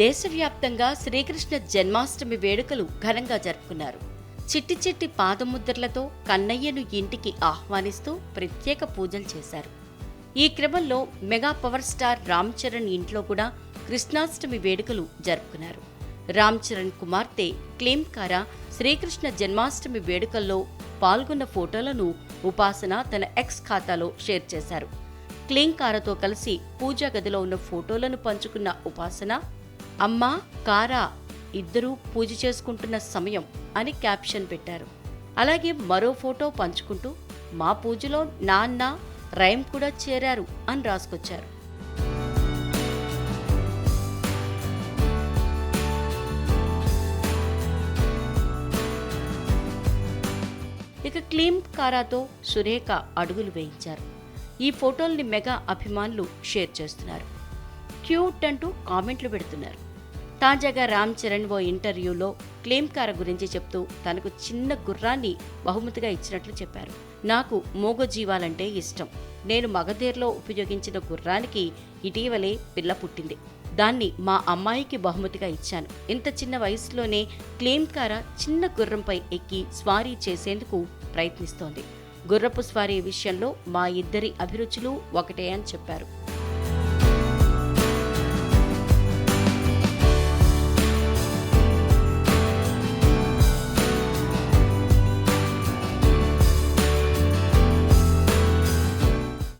దేశవ్యాప్తంగా శ్రీకృష్ణ జన్మాష్టమి వేడుకలు ఘనంగా జరుపుకున్నారు. చిట్టి చిట్టి పాదముద్రలతో కన్నయ్యను ఇంటికి ఆహ్వానిస్తూ ప్రత్యేక పూజలు చేశారు. ఈ క్రమంలో mega power star Ram Charan ఇంట్లో కూడా కృష్ణాష్టమి వేడుకలు జరుపుకున్నారు. రామ్ చరణ్ కుమార్తె క్లేమ్కార శ్రీకృష్ణ జన్మాష్టమి వేడుకల్లో పాల్గొన్న ఫోటోలను ఉపాసన తన ఎక్స్ ఖాతాలో షేర్ చేశారు. క్లీంకారతో కలిసి పూజా గదిలో ఉన్న ఫోటోలను పంచుకున్న ఉపాసన అమ్మ కారా ఇద్దరూ పూజ చేసుకుంటున్న సమయం అని క్యాప్షన్ పెట్టారు. అలాగే మరో ఫోటో పంచుకుంటూ మా పూజలో నాన్న రైమ్ కూడా చేరారు అని రాసుకొచ్చారు. ఇక క్లీమ్ కారాతో సురేఖ అడుగులు వేయించారు. ఈ ఫోటోల్ని మెగా అభిమానులు షేర్ చేస్తున్నారు. క్యూట్ అంటూ కామెంట్లు పెడుతున్నారు. తాజాగా రామ్ చరణ్ ఓ ఇంటర్వ్యూలో క్లెయిమ్ కార గురించి చెప్తూ తనకు చిన్న గుర్రాన్ని బహుమతిగా ఇచ్చినట్లు చెప్పారు. నాకు మూగజీవాలంటే ఇష్టం. నేను మగధీర్లో ఉపయోగించిన గుర్రానికి ఇటీవలే పిల్ల పుట్టింది. దాన్ని మా అమ్మాయికి బహుమతిగా ఇచ్చాను. ఇంత చిన్న వయసులోనే క్లెయిమ్ కార చిన్న గుర్రంపై ఎక్కి స్వారీ చేసేందుకు ప్రయత్నిస్తోంది. గుర్రపు స్వారీ విషయంలో మా ఇద్దరి అభిరుచులు ఒకటే అని చెప్పారు.